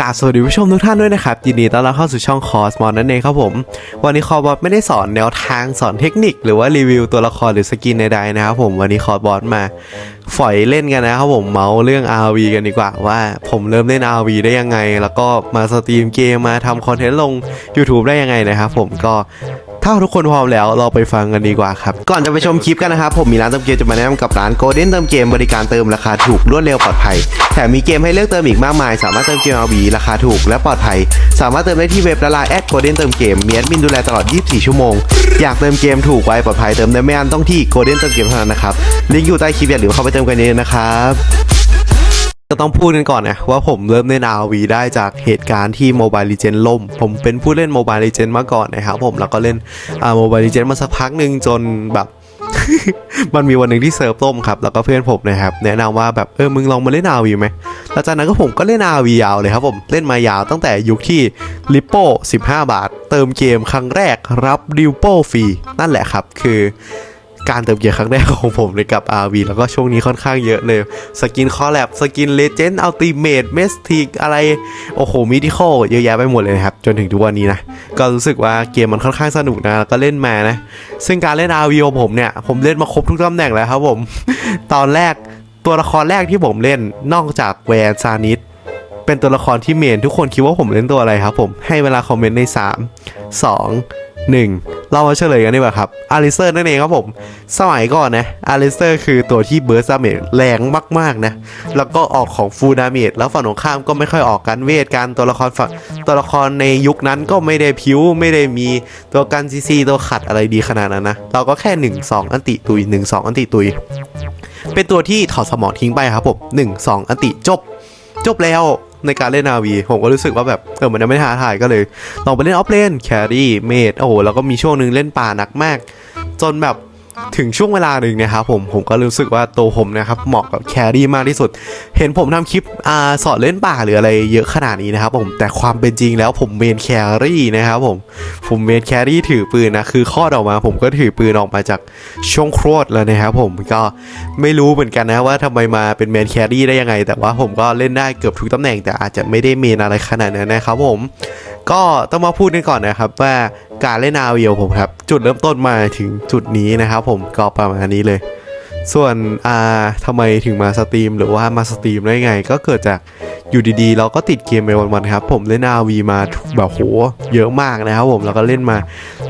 กาสวัสดีผู้ชมทุกท่านด้วยนะครับ ยินดีต้อนรับเข้าสู่ช่องคอสมอนนั่นเองครับผม วันนี้คอร์บอสไม่ได้สอนแนวทางสอนเทคนิค หรือว่ารีวิวตัวละครหรือสกินใดๆนะครับผมวันนี้คอร์บอสมาฝอยเล่นกันนะครับผมเมาส์เรื่อง RV กันดีกว่าว่าผมเริ่มเล่น RV ได้ยังไง แล้วก็มาสตรีมเกมมาทำคอนเทนต์ลง YouTube ได้ยังไงนะครับผมก็ ถ้าทุกคนพร้อมแล้วเราไปฟังกันดีกว่าครับ ก่อนจะไปชมคลิปกันนะครับ ผมมีร้านเติมเกมจะมาแนะนำกับร้าน Golden เติมเกมบริการเติมราคาถูกรวดเร็วปลอดภัยแถมมีเกมให้เลือกเติมอีกมากมาย สามารถเติมเกม RV ราคาถูกและปลอดภัย สามารถเติมได้ที่เว็บละลน์แอด Golden เติมเกมมีแอดมินดูแลตลอด 24 ชั่วโมง อยากเติมเกมถูกไวปลอดภัยเติมได้ไม่อันต้องที่ Golden เติมเกมเท่านั้นนะครับลิงก์อยู่ใต้คลิปอย่าลืมเข้าไปเติมกันเยอะนะครับ ก็ต้องพูดกันก่อนนะว่าผมเริ่มเล่น RV ได้จากเหตุการณ์ที่ Mobile Legends ล่ม ผมเป็นผู้เล่น Mobile Legends มาก่อนนะครับผมแล้วก็เล่นอา Mobile Legends มาสักพักหนึ่งจนแบบมันมีวันหนึ่งที่เซิร์ฟล่มครับ แล้วก็เพื่อนผมนะครับแนะนำว่าแบบเออมึงลองมาเล่น RV ไหมแล้วจากนั้นก็ผมก็เล่น RV ยาวเลยครับผมเล่นมายาวตั้งแต่ยุคที่ลิปโป้15 บาท เติมเกมครั้งแรกรับดิวโป้ฟรีนั่นแหละครับ คือ การเติมเกียร์ครั้งแรกของผมเลยกับ RV แล้วก็ช่วงนี้ค่อนข้างเยอะเลย สกินคอลแลบสกินเลเจนด์อัลติเมทเมสติกอะไร โอ้โหมิดิคอลเยอะแยะไปหมดเลยนะครับ จนถึงทุกวันนี้นะ ก็รู้สึกว่าเกมมันค่อนข้างสนุกนะแล้วก็เล่นมานะ ซึ่งการเล่น RV ของผมเนี่ย ผมเล่นมาครบทุกตำแหน่งแล้วครับผม ตอนแรกตัวละครแรกที่ผมเล่นนอกจากแวนซานิสเป็นตัวละครที่เมนทุกคนคิดว่าผมเล่นตัวอะไรครับผมให้เวลาคอมเมนต์ใน 3 2 1 เรามาเฉลยกันดีกว่าครับอาริเซอร์นั่นเองครับผม สมัยก่อนนะอาริเซอร์คือตัวที่เบิร์สดาเมจแรงมากๆนะ แล้วก็ออกของฟูดาเมจแล้วฝั่งตรงข้ามก็ไม่ค่อยออกการเวทการตัวละครฝั่งตัวละครในยุคนั้นก็ไม่ได้พิ้วไม่ได้มีตัวกันซีซีตัวขัดอะไรดีขนาดนั้นนะ เราก็แค่ 1 2 อันติตุย 1 2 อันติตุย เป็นตัวที่ถอดสมองทิ้งไปครับผม1 2 อันติจบ จบแล้ว ในการเล่นนาวีผมก็รู้สึกว่าแบบเออมันยังไม่ท้าทายก็เลยลองไปเล่นออฟเลนแครี่เมดโอ้โหแล้วก็มีช่วงหนึ่งเล่นป่าหนักมาก จนแบบ ถึงช่วงเวลาหนึ่งนะครับผมผมก็รู้สึกว่าตัวผมนะครับเหมาะกับแครี่มากที่สุด เห็นผมทำคลิปอสอนเล่นป่าหรืออะไรเยอะขนาดนี้นะครับผมแต่ความเป็นจริงแล้วผมเมนแครี่นะครับผมผมเมนแครี่ถือปืนนะคือข้อดออกมา ผมก็ถือปืนออกมาจากช่วงโครดแล้วนะครับผมก็ไม่รู้เหมือนกันนะว่าทำไมมาเป็นเมนแครี่ได้ยังไง แต่ว่าผมก็เล่นได้เกือบทุกตำแหน่งแต่อาจจะไม่ได้เมนอะไรขนาดนั้นนะครับผม ก็ต้องมาพูดกันก่อนนะครับว่าการเล่นอาวีของผมครับ จุดเริ่มต้นมาถึงจุดนี้นะครับผมก็ประมาณนี้เลย ส่วนอ่าทำไมถึงมาสตรีมหรือว่ามาสตรีมได้ไง ก็เกิดจากอยู่ดีๆ เราก็ติดเกมไปวันๆครับ ผมเล่นนาวีมาแบบโหเยอะมากนะครับผมแล้วก็เล่นมา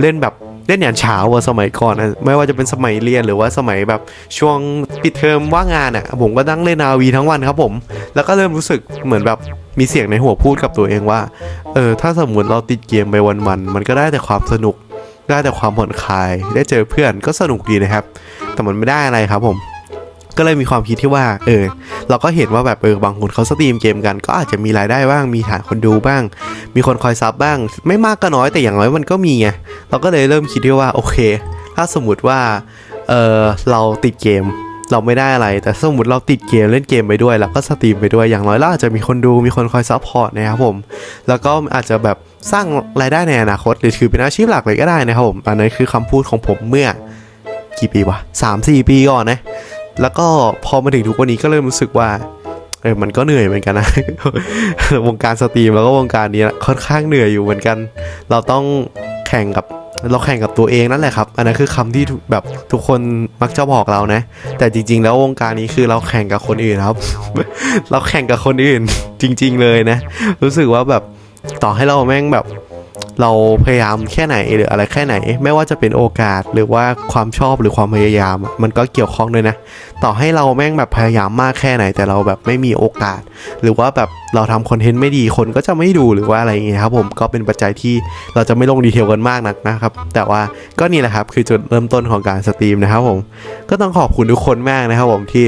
เล่นแบบ เล่นอย่างเช้าอะสมัยก่อนนะไม่ว่าจะเป็นสมัยเรียนหรือว่าสมัยแบบช่วงปิดเทอมว่างงานอะผมก็นั่งเล่นนาวีทั้งวันครับผม แล้วก็เริ่มรู้สึกเหมือนแบบมีเสียงในหัวพูดกับตัวเองว่า เออ ถ้าสมมติเราติดเกมไปวันๆ มันก็ได้แต่ความสนุก ได้แต่ความผ่อนคลาย ได้เจอเพื่อนก็สนุกดีนะครับ แต่มันไม่ได้อะไรครับผม ก็เลยมีความคิดที่ว่า เออ เราก็เห็นว่าแบบเออบางคนเขาสตรีมเกมกัน ก็อาจจะมีรายได้บ้าง มีฐานคนดูบ้าง มีคนคอยซับบ้าง ไม่มากก็น้อยแต่อย่างน้อยมันก็มีไง เราก็เลยเริ่มคิดที่ว่าโอเค ถ้าสมมติว่า เออเราติดเกม เราไม่ได้อะไร แต่สมมติเราติดเกมเล่นเกมไปด้วย แล้วก็สตรีมไปด้วย อย่างน้อยเราอาจจะมีคนดู มีคนคอยซัพพอร์ตนะครับผม แล้วก็อาจจะแบบสร้างรายได้ในอนาคต หรือถือเป็นอาชีพหลักเลยก็ได้นะครับผม อันนั้คือคำพูดของผมเมื่อกี่ปีวะสามสี่ปีก่อนนะ แล้วก็พอมาถึงทุกวันนี้ก็เริ่มรู้สึกว่าเออมันก็เหนื่อยเหมือนกันนะ วงการสตรีมแล้วก็วงการนี้ค่อนข้างเหนื่อยอยู่เหมือนกัน เราต้องแข่งกับเราแข่งกับตัวเองนั่นแหละครับ อันนั้นคือคำที่แบบทุกคนมักจะบอกเรานะ แต่จริง ๆ แล้ววงการนี้คือเราแข่งกับคนอื่นครับ เราแข่งกับคนอื่นจริง ๆ เลยนะ รู้สึกว่าแบบต่อให้เราแม่งแบบ เราพยายามแค่ไหนหรืออะไรแค่ไหน ไม่ว่าจะเป็นโอกาสหรือว่าความชอบหรือความพยายาม มันก็เกี่ยวข้องด้วยนะ ต่อให้เราแม่งแบบพยายามมากแค่ไหน แต่เราแบบไม่มีโอกาส หรือว่าแบบเราทำคอนเทนต์ไม่ดีคนก็จะไม่ดูหรือว่าอะไรอย่างเงี้ยครับผมก็เป็นปัจจัยที่เราจะไม่ลงดีเทลกันมากนักนะครับ แต่ว่าก็นี่แหละครับคือจุดเริ่มต้นของการสตรีมนะครับผมก็ต้องขอบคุณทุกคนมากนะครับผมที่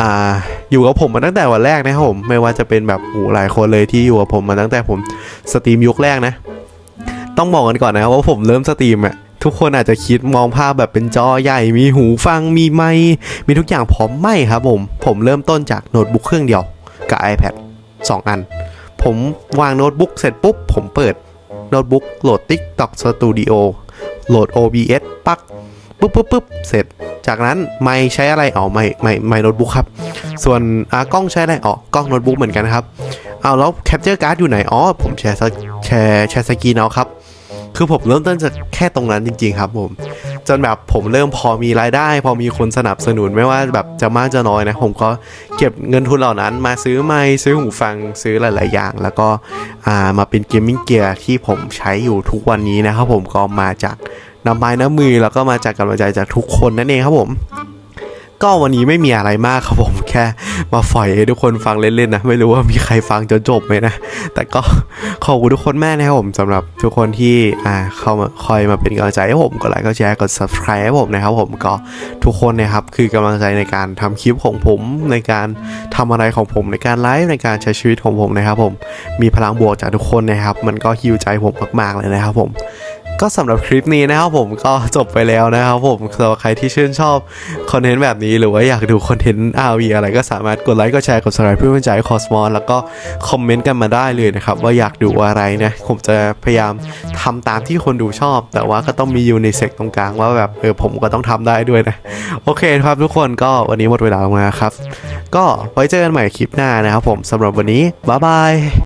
อ่าอยู่กับผมมาตั้งแต่วันแรกนะครับผมไม่ว่าจะเป็นแบบโอ้หลายคนเลยที่อยู่กับผมมาตั้งแต่ผมสตรีมยุคแรกนะ ต้องบอกกันก่อนนะครับว่าผมเริ่มสตรีมอะทุกคนอาจจะคิดมองภาพแบบเป็นจอใหญ่ มีหูฟัง มีไมค์มีทุกอย่างพร้อมไม่ครับผม ผมเริ่มต้นจากโน้ตบุ๊กเครื่องเดียว กับ iPad 2 อัน ผมวางโน้ตบุ๊กเสร็จปุ๊บ ผมเปิดโน้ตบุ๊กโหลด TikTok Studio โหลด OBS ปักปุ๊บปุ๊บปุ๊บเสร็จ จากนั้นไม่ใช้อะไรอ๋อไม่ไม่ไม่โน้ตบุ๊กครับ ส่วนอากล้องใช้อะไรอ๋อกล้องโน้ตบุ๊กเหมือนกันครับเอาแล้วแคปเจอร์การ์ดอยู่ไหนอ๋อผมแชร์แชร์แชร์สกรีนเอาครับ คือผมเริ่มต้นจากแค่ตรงนั้นจริง ๆ ครับผม จนแบบผมเริ่มพอมีรายได้ พอมีคนสนับสนุนไม่ว่าแบบจะมากจะน้อยนะ ผมก็เก็บเงินทุนเหล่านั้น มาซื้อไมค์ซื้อหูฟังซื้อหลาย ๆ อย่าง แล้วก็มาเป็นเกมมิ่งเกียร์ที่ผมใช้อยู่ทุกวันนี้นะครับผมก็มาจากน้ำไม้น้ำมือแล้วก็มาจากกำลังใจจากทุกคนนั่นเองครับผม ก็วันนี้ไม่มีอะไรมากครับผม แค่มาฝอยให้ทุกคนฟังเล่นๆนะไม่รู้ว่ามีใครฟังจนจบไหมนะ แต่ก็ขอบคุณทุกคนแม่นะครับผมสำหรับทุกคนที่อ่าเข้ามาคอยมาเป็นกำลังใจให้ผมกดไลค์กดแชร์กด subscribe ให้ผมนะครับผมก็ทุกคนนะครับคือกำลังใจในการทำคลิปของผมในการทำอะไรของผมในการไลฟ์ในการใช้ชีวิตของผมนะครับผมมีพลังบวกจากทุกคนนะครับ มันก็ฮิวใจผมมากๆเลยนะครับผม ก็สำหรับคลิปนี้นะครับผมก็จบไปแล้วนะครับผมสำหรับใครที่ชื่นชอบคอนเทนต์แบบนี้หรือว่าอยากดูคอนเทนต์ RV อะไรก็สามารถกดไลค์กดแชร์กด subscribe เพื่อเป็นใจคอสมอแล้วก็คอมเมนต์กันมาได้เลยนะครับ ว่าอยากดูอะไรนะผมจะพยายามทำตามที่คนดูชอบ แต่ว่าก็ต้องมียูนิเซ็กตรงกลางว่าแบบเออผมก็ต้องทำได้ด้วยนะโอเคครับทุกคนก็วันนี้หมดเวลาแล้วนะครับ ก็ไว้เจอกันใหม่คลิปหน้านะครับผมสำหรับวันนี้บ๊ายบาย